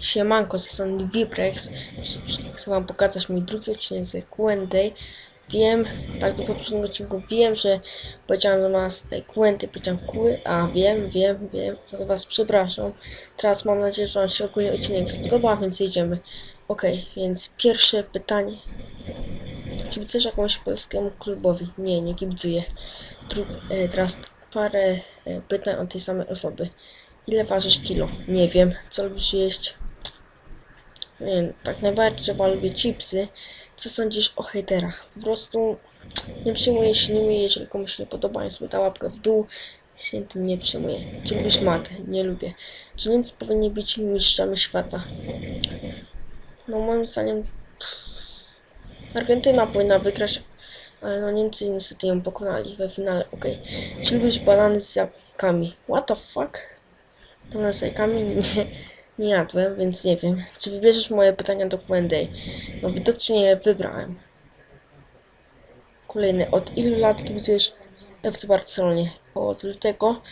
Siemanko, z tej strony Viprex. Chcę wam pokazać mój drugi odcinek z Q&A. Wiem, tak do poprzedniego odcinku wiem, że powiedziałem do nas Q&A, powiedziałem Q, a wiem, wiem, wiem, za to was przepraszam. Teraz mam nadzieję, że wam się ogólnie odcinek spodoba, więc jedziemy. Ok, więc pierwsze pytanie. Kibicujesz jakiemuś polskiemu klubowi? Nie, nie kibicuję. Dru e, teraz parę e, pytań o tej samej osoby. Ile ważysz kilo? Nie wiem. Co lubisz jeść? Tak najbardziej chyba lubię chipsy. Co sądzisz o hejterach? Po prostu nie przyjmuję się nimi, jeżeli komuś nie podoba, jest ta łapkę w dół. Się tym nie przyjmuję. Czy lubisz matę? Nie lubię. Czy Niemcy powinni być mistrzami świata? No moim zdaniem Argentyna powinna wygrać, ale no Niemcy niestety ją pokonali we finale. Okej. Czy lubisz banany z jabłkami? What the fuck? Banany z jajkami? Nie, nie jadłem, więc nie wiem. Czy wybierzesz moje pytania do Q&A? No widocznie wybrałem. Kolejny. Od ilu lat kibicujesz FC Barcelonie? Od lutego.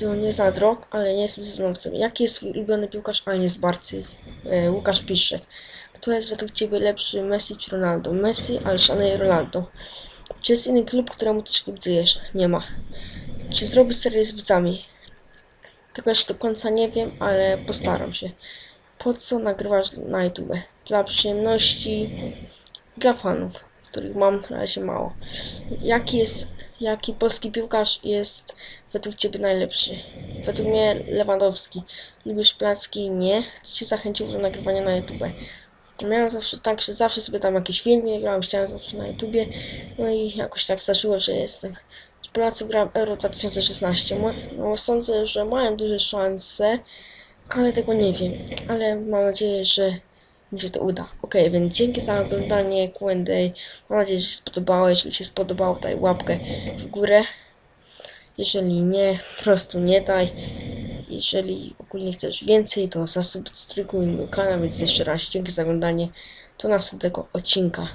To nie za rok, ale nie jestem sezonowcem. Jaki jest twój ulubiony piłkarz, ale nie z Barcy? E, Łukasz Piszczek. Kto jest według Ciebie lepszy, Messi czy Ronaldo? Messi, ale szanuję Ronaldo. Czy jest inny klub, któremu też kibicujesz? Nie ma. Czy zrobisz serię z widzami? Tego jeszcze do końca nie wiem, ale postaram się. Po co nagrywasz na YouTube? Dla przyjemności, dla fanów, których mam na razie mało. Jaki jest, jaki polski piłkarz jest według Ciebie najlepszy? Według mnie Lewandowski. Lubisz placki? Nie. Chcę Cię zachęcił do nagrywania na YouTube. Miałem zawsze tak, że zawsze sobie tam jakieś filmy grałem, chciałem zawsze na YouTubie, no i jakoś tak zdarzyło, że jestem. Z Polacy grałem Euro 2016, Mo- no sądzę, że mają duże szanse, ale tego nie wiem, ale mam nadzieję, że mi się to uda. Ok, więc dzięki za oglądanie Q&A, mam nadzieję, że się spodobało, jeżeli się spodobało, daj łapkę w górę, jeżeli nie, po prostu nie daj. Jeżeli ogólnie chcesz więcej, to zasubskrybuj mój kanał, więc jeszcze raz dzięki za oglądanie. Do następnego odcinka.